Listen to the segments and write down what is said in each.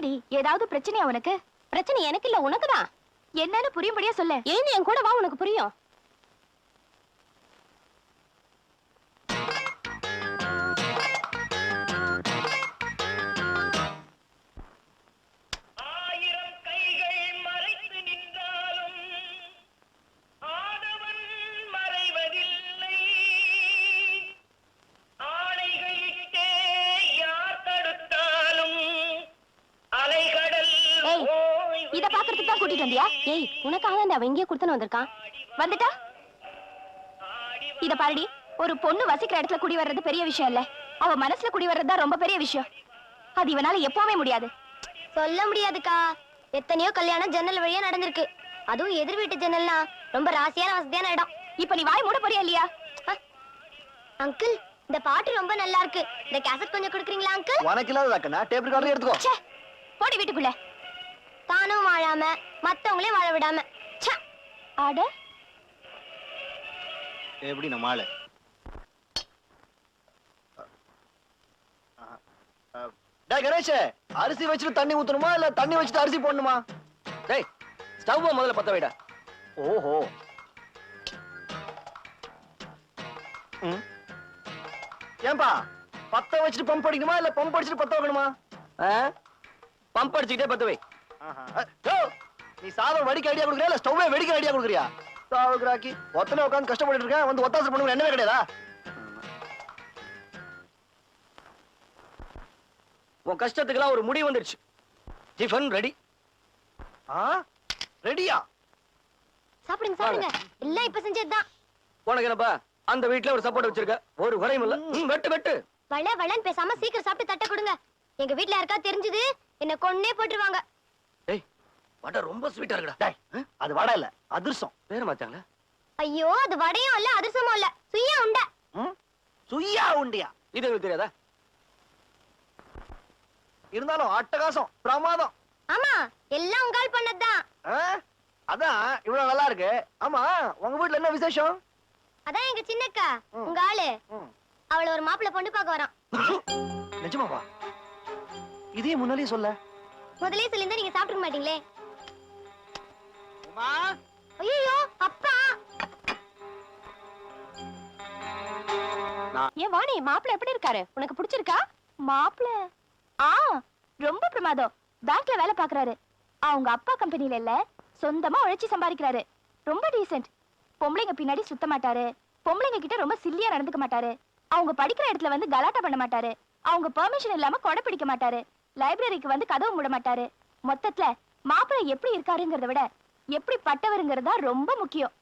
என்னடி ஏதாவது பிரச்சனையா உனக்கு? பிரச்சனை எனக்கு இல்ல உனக்குதான். என்னன்னு புரியும்படியா சொல்ல. எழுந்து என் கூட வா உனக்கு புரியும். வந்தியா ஏய் உனக்காக தான் அவன் எங்கேயோ கொடுத்துன்னு வந்திருக்கான். வந்துட்டா? இத பாருடி ஒரு பொண்ணு வசிக்கிற இடத்துல குடி வர்றது பெரிய விஷயம் இல்ல. அவ மனசுல குடி வர்றது தான் ரொம்ப பெரிய விஷயம். அது இவனால எப்பவுமே முடியாது. சொல்ல முடியாதுக்கா. எத்தனையோ கல்யாணம் ஜன்னல் வழியா நடந்திருக்கு. அதுவும் எதிர் வீட்டு ஜன்னல்னா ரொம்ப ராசியான வசதியான இடம். இப்ப நீ வாய் மூட போறியா இல்லையா? அங்கிள் இந்த பாட்டு ரொம்ப நல்லா இருக்கு. இந்த கேசட் கொஞ்சம் கொடுக்குறீங்களா அங்கிள்? உனக்கு இல்லாததாக்கண்ணா? டேப் ரெக்கார்டர் எடுத்துக்கோ. போடி வீட்டுக்குள்ள. தானும் வாழாம மத்தவங்களையும் வாழ விடாம. ச்சே. அட! எப்படி நம்ம ஆளு? டேய் கணேஷ் அரிசி வச்சுட்டு தண்ணி ஊத்தணுமா இல்ல தண்ணி வச்சுட்டு அரிசி போடணுமா? டேய் ஸ்டவ் முதல்ல பத்த வைடா. ஓஹோ. ஏன்பா பத்த வச்சுட்டு பம்ப் அடிக்கணுமா இல்ல பம்ப் அடிச்சுட்டு பத்த வைக்கணுமா? பம்ப் அடிச்சுக்கிட்டே பத்த வை. நீ சாதம் வடிக்க ஐடியா கொடுக்குறியா? இல்ல ஸ்டவ்வே வெடிக்க ஐடியா கொடுக்குறியா? சாவுக்குறாக்கி ஒத்தனை உட்காந்து கஷ்டப்பட்டு இருக்கேன். வந்து ஒத்தாசை பண்ணுங்க என்னவே கிடையாதா? உன் கஷ்டத்துக்கெல்லாம் ஒரு முடிவு வந்துருச்சு. Tiffin ready. ஆ? ரெடியா? சாப்பிடுங்க சாப்பிடுங்க. எல்லாம் இப்ப செஞ்சதுதான். உனக்கு என்னப்பா? அந்த வீட்ல ஒரு சப்போர்ட் வச்சிருக்க. ஒரு குறையும் இல்ல. வெட்டு வெட்டு. வள வளன்னு பேசாம சீக்கிரம் சாப்பிட்டு தட்டை கொடுங்க. எங்க வீட்ல யாருக்கா தெரிஞ்சது என்ன கொன்னே போட்டுருவாங்க. டேய் வடை ரொம்ப ஸ்வீட்டா இருக்குடா. டேய் அது வடை இல்ல அதிர்சம். பேர மாத்தாங்களா ஐயோ அது வடையும் இல்ல அதிர்சமும் இல்ல. சுய்யா உண்டை? சுய்யா உண்டியா? இது எனக்கு தெரியாதா? இருந்தாலும் அட்டகாசம் பிரமாதம். ஆமா எல்லாம் உங்கால் பண்ணதுதான்? அதான் இவ்வளவு நல்லா இருக்கு. ஆமா உங்க வீட்ல என்ன விசேஷம்? அதான் எங்க சின்னக்கா. உங்க ஆளு. அவள ஒரு மாப்பிள்ளை பொண்ணு பார்க்க வரான். நிஜமாவா? இதையும் முன்னாலேயே சொல்ல. முதல்லயே சொல்லியிருந்தா நீங்க சாப்பிட்டுக்க மாட்டீங்களே. உமா? ஐயோ அப்பா! ஏன் வாணி மாப்பிள்ள எப்படி இருக்காரு? உனக்கு பிடிச்சிருக்கா? மாப்பிள்ள? ஆ ரொம்ப பிரமாதம். பேங்க்ல வேலை பாக்குறாரு அவங்க அப்பா கம்பெனில இல்ல சொந்தமா உழைச்சி சம்பாதிக்கிறாரு. ரொம்ப டீசென்ட் பொம்பளைங்க பின்னாடி சுத்த மாட்டாரு. பொம்பளைங்க கிட்ட ரொம்ப சில்லியா நடந்துக்க மாட்டாரு. அவங்க படிக்கிற இடத்துல வந்து கலாட்டா பண்ண மாட்டாரு. அவங்க பெர்மிஷன் இல்லாம கொடை பிடிக்க மாட்டாரு. லைப்ரரிக்கு வந்து கதவு மூட மாட்டாரு. மொத்தத்துல மாப்பிள்ளை எப்படி இருக்காருங்கிறத விட எப்படி பட்டவருங்கிறதா ரொம்ப முக்கியம்.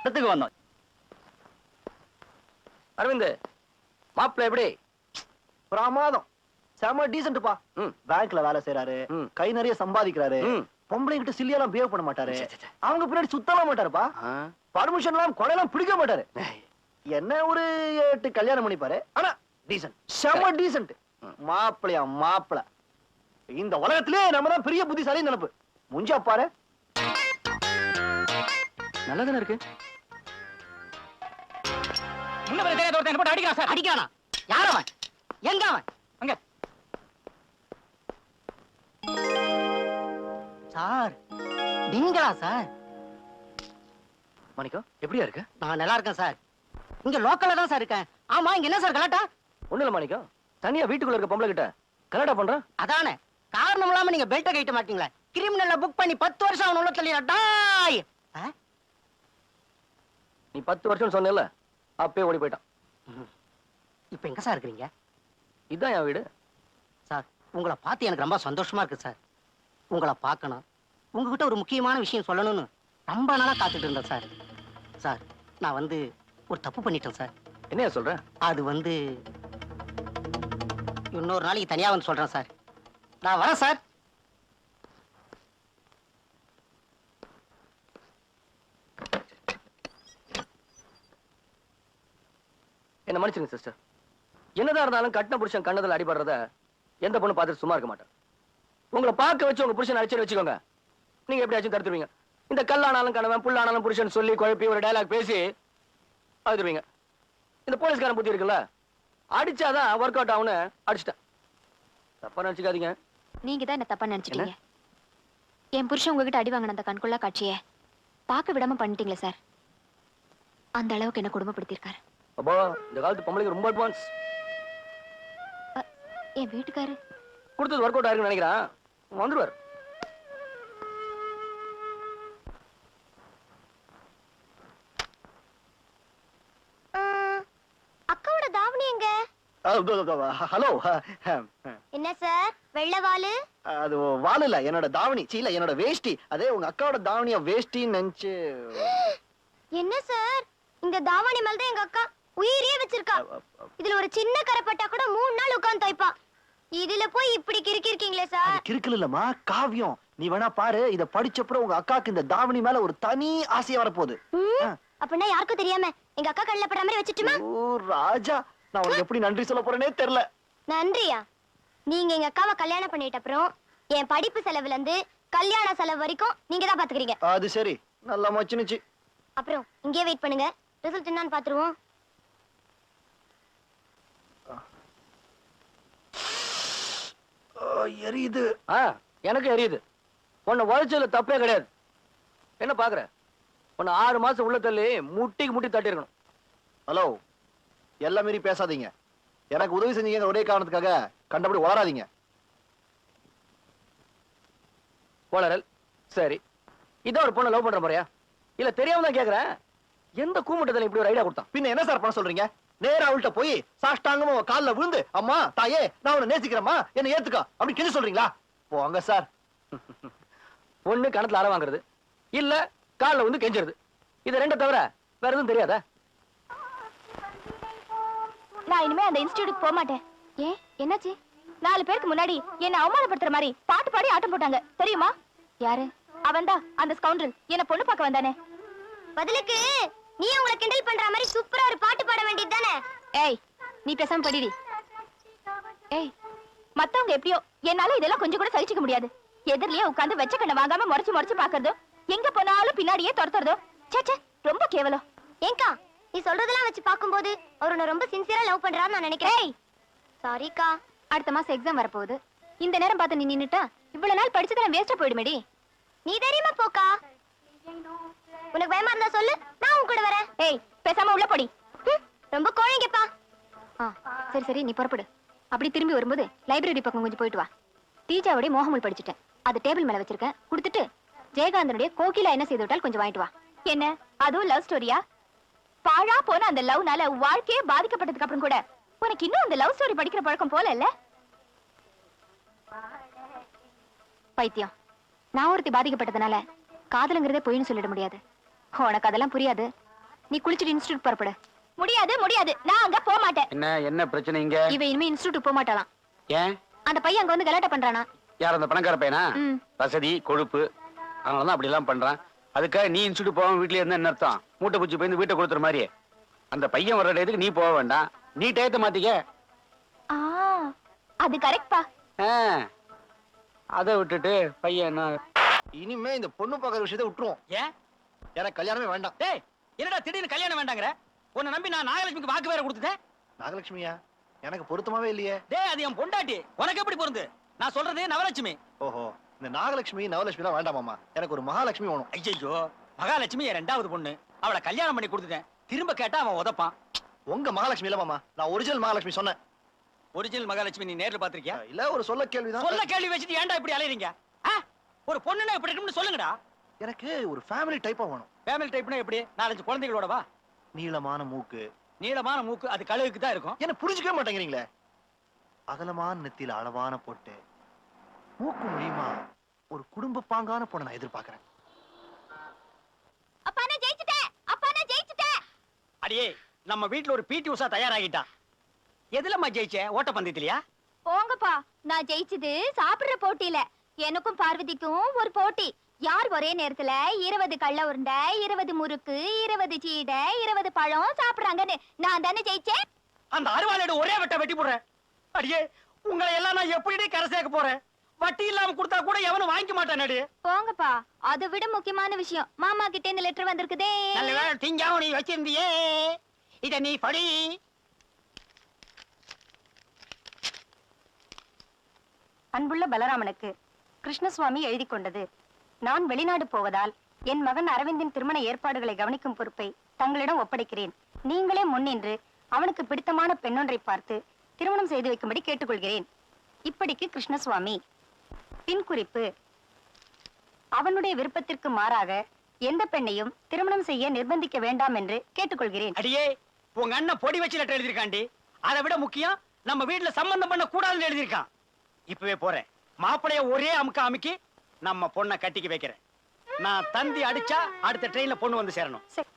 இடத்துக்கு வந்தோம். அரவிந்த் மாப்பிள்ள எப்படி? பிரமாதம். செம டீசென்ட்ப்பா ம். பேங்க்ல வேலை செய்யறாரு ம். கை நிறைய சம்பாதிக்கிறாரு. ம். பொம்பளைங்க கிட்ட சில்லியெல்லாம் பிஹேவ் பண்ண மாட்டாரு. அவங்க பின்னாடி சுத்தலாம் மாட்டாருப்பா. பர்மிஷன் எல்லாம் கொலையெல்லாம் பிடிக்க மாட்டாரு. என்ன ஒரு எட்டு கல்யாணம் பண்ணிப்பாரு ஆனா டீசன்ட் செம டீசன்ட் மாப்பிளையா மாப்பிள. இந்த உலகத்திலே நம்ம தான் பெரிய புத்திசாலி நினைப்பு. முஞ்சா பாரு. நல்லா தானே இருக்கு? முன்ன பின்ன தெரியாத ஒருத்தன் என்ன போட்டு அடிக்கிறான் சார்? அடிக்கிறானா? யார் அவன்? எங்க அவன்? அங்க. சார் நீங்களா சார்? மணிக்கம் எப்படியா இருக்க? நான் நல்லா இருக்கேன் சார். இங்க லோக்கல்ல தான் சார் இருக்கேன். ஆமா இங்க என்ன சார் கலாட்டா? ஒண்ணு இல்ல மாணிக்கம் தனியா வீட்டுக்குள்ள இருக்க பொம்பளை கிட்ட. கலாட்டா பண்றான் அதானே. காரணம் இல்லாம நீங்க பெல்ட்டை கட்ட மாட்டீங்களா. கிரிமினல்ல புக் பண்ணி பத்து வருஷம் அவன் உள்ள தள்ளிடா டாய் ஆ? நீ பத்து வருஷம் சொன்னேல்ல அப்பயே ஓடி போயிட்டான். இப்ப எங்க சார் இருக்கிறீங்க? இதான் என் வீடு. சார் உங்களை பார்த்து எனக்கு ரொம்ப சந்தோஷமா இருக்கு சார் உங்களை பார்க்கணும். உங்ககிட்ட ஒரு முக்கியமான விஷயம் சொல்லணும்னு ரொம்ப நாளா காத்துட்டு இருந்தேன் சார் சார் நான் வந்து ஒரு தப்பு பண்ணிட்டேன் சார். என்னையா சொல்ற? அது வந்து இன்னொரு நாளைக்கு தனியா வந்து சொல்றேன் சார். நான் வரேன் சார். என்ன மன்னிச்சுங்க சிஸ்டர் என்னதான் இருந்தாலும் கட்டின புருஷன் கண்ணதுல அடிபடுறத எந்த பொண்ணு பார்த்துட்டு சும்மா இருக்க மாட்டேன். உங்களை பார்க்க வச்சு உங்க புருஷன் அடிச்சு வச்சுக்கோங்க. நீங்க எப்படியாச்சும் தடுத்துருவீங்க. இந்த கல்லானாலும் கணவன் புல்லானாலும் புருஷன் சொல்லி குழப்பி ஒரு டயலாக் பேசி அழுதுருவீங்க இந்த போலீஸ்காரன் புத்தி இருக்குல்ல? அடிச்சாதான் ஒர்க் அவுட் ஆகும்னு அடிச்சிட்டேன். தப்பா நினைச்சுக்காதீங்க. நீங்க தான் என்ன தப்பா நினைச்சிட்டீங்க? என் புருஷன் உங்ககிட்ட அடி வாங்கின அந்த கண்கொள்ளா காட்சிய பார்க்க விடாம பண்ணிட்டீங்களே சார். அந்த அளவுக்கு என்ன குடும்பப்படுத்தியிருக்காரு அப்பா இந்த காலத்து பொம்பளைக்கு ரொம்ப அட்வான்ஸ் என் வீட்டுக்காரு? கொடுத்தது ஒர்க் அவுட் ஆயிருக்குன்னு நினைக்கிறேன். வந்துருவார். ஹலோ என்ன சார்? வெள்ளவாலு அது வால் இல்ல என்னோட தாவணி. சீ இல்ல என்னோட வேஷ்டி. அதே உங்க அக்காவோட தாவணிய வேஷ்டின்னு நினைச்சு. என்ன சார்? இந்த தாவணி மேல தான் எங்க அக்கா உயிரே வச்சிருக்கா. இதுல ஒரு சின்ன கரைப்பட்டா கூட மூணு நாள் உட்கார்ந்து துவைப்பா இதுல போய் இப்படி கிறுக்கி இருக்கீங்களே சார் கிறுக்கல் இல்லம்மா காவியம். நீ வேணா பாரு இத படிச்சப்புறம் உங்க அக்காக்கு இந்த தாவணி மேல ஒரு தனி ஆசையா வரப்போகுது. அப்படின்னா யாருக்கும் தெரியாம எங்க அக்கா கண்ணில் படுற மாதிரி வச்சுட்டுமா? ஓ ராஜா. நான் உனக்கு எப்படி நன்றி சொல்ல போறேனே தெரியல. நன்றியா? நீங்க எங்க அக்காவை கல்யாணம் பண்ணிட்ட அப்புறம் என் படிப்பு செலவுல இருந்து கல்யாண செலவு வரைக்கும் நீங்க தான் பாத்துக்கிறீங்க. அது சரி. நல்லா மச்சினுச்சு. அப்புறம் இங்கேயே வெயிட் பண்ணுங்க. ரிசல்ட் என்னன்னு பாத்துருவோம். ஆ, எரியுது. ஆ எனக்கு எரியுது. உன்னை உழைச்சதுல தப்பே கிடையாது. என்ன பாக்குற? உன்னை ஆறு மாசம் உள்ள தள்ளி முட்டிக்கு முட்டி தட்டி இருக்கணும் ஹலோ எல்லாம் மீறி பேசாதீங்க. எனக்கு உதவி செஞ்சீங்க ஒரே காரணத்துக்காக கண்டபடி வளராதீங்க வளரல் சரி. இதான் ஒரு பொண்ணை லவ் பண்ற முறையா இல்ல தெரியாம தான் கேக்குறேன். எந்த கூமுட்டத்துல இப்படி ஒரு ஐடியா கொடுத்தான்? பின்ன என்ன சார் பண்ண சொல்றீங்க? நேரா அவள்கிட்ட போய் சாஷ்டாங்கமா கால்ல விழுந்து அம்மா தாயே நான் உன்னை நேசிக்கிறேம்மா என்ன ஏத்துக்கா அப்படி கெஞ்சி சொல்றீங்களா? போங்க சார் ஒண்ணு கணத்துல அற வாங்குறது. இல்ல கால்ல வந்து கெஞ்சுறது. இது ரெண்ட தவிர வேற எதுவும் தெரியாதா? நான் இனிமே அந்த இன்ஸ்டிடியூட் போக மாட்டேன். ஏன்? என்னாச்சு? நாலு பேருக்கு முன்னாடி என்ன அவமானப்படுத்துற மாதிரி பாட்டு பாடி ஆட்டம் போட்டாங்க. தெரியுமா? யாரு? அவன்தான் அந்த ஸ்கவுண்டல் என்ன பொண்ணு பார்க்க வந்தானே. பதிலுக்கு நீ உங்களை கிண்டல் பண்ற மாதிரி சூப்பரா ஒரு பாட்டு பாட வேண்டியது தானே? ஏய் நீ பேசாம படிடி ஏய் மத்தவங்க எப்படியோ என்னால இதெல்லாம் கொஞ்சம் கூட சகிச்சுக்க முடியாது. எதிரிலேயே உட்கார்ந்து வெச்ச கண்ணை வாங்காம முறைச்சு முறைச்சு பாக்குறதோ எங்க போனாலும் பின்னாடியே துரத்துறதோ ச்சே ச்சே ரொம்ப கேவலம். ஏங்கா நீ சொல்றதெல்லாம் வச்சு பாக்கும்போது அவர் உன்னை ரொம்ப சின்சியரா லவ் பண்றான்னு நான் நினைக்கிறேன். சாரிக்கா அடுத்த மாசம் எக்ஸாம் வரப்போகுது. இந்த நேரம் பார்த்து நீ நின்னுட்டா இவ்வளவு நாள் படிச்சதெல்லாம் வேஸ்டா போயிடுமேடி. நீ தைரியமா போக்கா? உனக்கு பயமா இருந்தா சொல்லு. நான் உன் கூட வரேன். ஏய் பேசாம உள்ள போடி. ரொம்ப கோழைங்கப்பா. ஆ சரி சரி நீ புறப்படு. அப்படி திரும்பி வரும்போது லைப்ரரி பக்கம் கொஞ்சம் போயிட்டு வா. டீச்சாவுடைய மோகமுல் படிச்சுட்டேன். அது டேபிள் மேல வச்சிருக்கேன். கொடுத்துட்டு ஜெயகாந்தனுடைய கோகிலா என்ன செய்து விட்டால் கொஞ்சம் வாங்கிட்டு வா. என்ன? அதுவும் லவ் ஸ்டோரியா பாழா போன அந்த லவ்னால வாழ்க்கையே பாதிக்கப்பட்டதுக்கு அப்புறம் கூட உனக்கு இன்னும் அந்த லவ் ஸ்டோரி படிக்கிற பழக்கம் போல இல்ல? பைத்தியம். நான் ஒருத்தி பாதிக்கப்பட்டதுனால காதலுங்கிறதே பொய்ன்னு சொல்லிட முடியாது. உனக்கு அதெல்லாம் புரியாது. நீ குளிச்சுட்டு இன்ஸ்டியூட் புறப்படு. முடியாது முடியாது. நான் அங்க போக மாட்டேன். என்ன என்ன பிரச்சனை இங்க? இவ இனிமே இன்ஸ்டியூட் போக மாட்டாளாம். ஏன்? அந்த பையன் அங்க வந்து கலாட்டா பண்றானா? யார் அந்த பணக்கார பையனா. வசதி கொழுப்பு. அதனாலதான் அப்படி எல்லாம் பண்றான். அதுக்காக நீ இன்ஸ்டியூட் போகாம வீட்லயே இருந்தா என்ன அர்த்தம்? மூட்டை பூச்சி போய் வீட்டை கொடுத்துற மாதிரி அந்த பையன் வர்ற இடத்துக்கு நீ போக வேண்டாம். நீ டயத்தை மாத்திக்க. ஆ அது கரெக்ட்பா ஆ, அதை விட்டுட்டு பையன் என்ன? இனிமே இந்த பொண்ணு பார்க்கற விஷயத்தை விட்டுருவோம். ஏன்? எனக்கு கல்யாணமே வேண்டாம். டேய் என்னடா திடீர்னு கல்யாணம் வேண்டாங்கற? உன்னை நம்பி நான் நாகலட்சுமிக்கு வாக்கு வேற கொடுத்துட்டேன்? நாகலட்சுமியா? எனக்கு பொருத்தமாவே இல்லையே. டேய் அது என் பொண்டாட்டி. உனக்கு எப்படி பொருந்து? நான் சொல்றது நவலட்சுமி. ஓஹோ. இந்த நாகலட்சுமி நவலட்சுமி எல்லாம் வேண்டாமாமா எனக்கு ஒரு மகாலட்சுமி வேணும். ஐயோ மகாலட்சுமி என் ரெண்டாவது பொண்ணு. அவளை கல்யாணம் பண்ணி கொடுத்துட்டேன். திரும்ப கேட்டா அவன் உதப்பான். உங்க மகாலட்சுமி இல்ல மாமா. நான் ஒரிஜினல் மகாலட்சுமி சொன்னேன். ஒரிஜினல் மகாலட்சுமி நீ நேர்ல பாத்திருக்கியா இல்ல ஒரு சொல்ல கேள்விதான். சொல்ல கேள்வி வச்சுட்டு ஏன்டா இப்படி அலையறீங்க? ஒரு பொண்ணுன்னா இப்படி இருக்கும்னு சொல்லுங்கடா. எனக்கு ஒரு ஃபேமிலி டைப்பா வேணும். ஃபேமிலி டைப்னா எப்படி? நாலஞ்சு குழந்தைகளோட வா நீளமான மூக்கு. நீளமான மூக்கு அது கழுகுக்கு தான் இருக்கும். என்ன புரிஞ்சுக்கவே மாட்டேங்கிறீங்களே? அகலமான நெத்தியில அளவான போட்டு. மூக்கு மொழியுமா ஒரு குடும்ப பாங்கான பொண்ணை நான் எதிர்பார்க்கறேன். அப்பா நான் ஜெயிச்சிட்டேன். அப்பா நான் ஜெயிச்சிட்டேன். அடியே நம்ம வீட்ல ஒரு பிடி உஷா தயாராகிட்டா. எதுலம்மா ஜெயிச்ச? ஓட்டப்பந்தயத்திலயா போங்கப்பா நான் ஜெயிச்சது சாப்பிடுற போட்டியில. எனக்கும் பார்வதிக்கும் ஒரு போட்டி. யார் ஒரே நேரத்துல இருபது கள்ள உருண்டை இருபது முறுக்கு இருபது சீடை இருபது பழம் சாப்பிடுறாங்கன்னு நான் தானே ஜெயிச்சேன்? அந்த அருவாளோட ஒரே வெட்ட வெட்டி போடுறேன். அடியே உங்களை எல்லாம் நான் எப்படி கரை சேர்க்க போறேன்? வட்டி இல்லாம கொடுத்தா கூட எவனும் வாங்கிக்க மாட்டானடி போங்கப்பா. அதை விட முக்கியமான விஷயம் மாமா கிட்ட இந்த லெட்டர் வந்திருக்குதே. நல்ல வேலை திங்காம நீ வச்சிருந்தியே. இத நீ படி. அன்புள்ள பலராமனுக்கு கிருஷ்ணசுவாமி எழுதி கொண்டது. நான் வெளிநாடு போவதால் என் மகன் அரவிந்தின் திருமண ஏற்பாடுகளை கவனிக்கும் பொறுப்பை தங்களிடம் ஒப்படைக்கிறேன். நீங்களே முன்னின்று அவனுக்கு பிடித்தமான பெண்ணொன்றை பார்த்து திருமணம் செய்து வைக்கும்படி கேட்டுக்கொள்கிறேன். இப்படிக்கு கிருஷ்ணசுவாமி பின் குறிப்பு. அவனுடைய விருப்பத்திற்கு மாறாக எந்த பெண்ணையும் திருமணம் செய்ய நிர்பந்திக்க வேண்டாம் என்று கேட்டுக்கொள்கிறேன். அடியே உங்க அண்ணன் பொடி வச்சு லெட்டர் எழுதிருக்காண்டி அதை விட முக்கியம் நம்ம வீட்டுல சம்பந்தம் பண்ண கூடாதுன்னு எழுதியிருக்கான். இப்பவே போறேன். மாப்பிளைய ஒரே அமுக்க அமுக்கி நம்ம பொண்ணை கட்டிக்கு வைக்கிறேன். நான் தந்தி அடிச்சா அடுத்த ட்ரெயின்ல பொண்ணு வந்து சேரணும். சரி.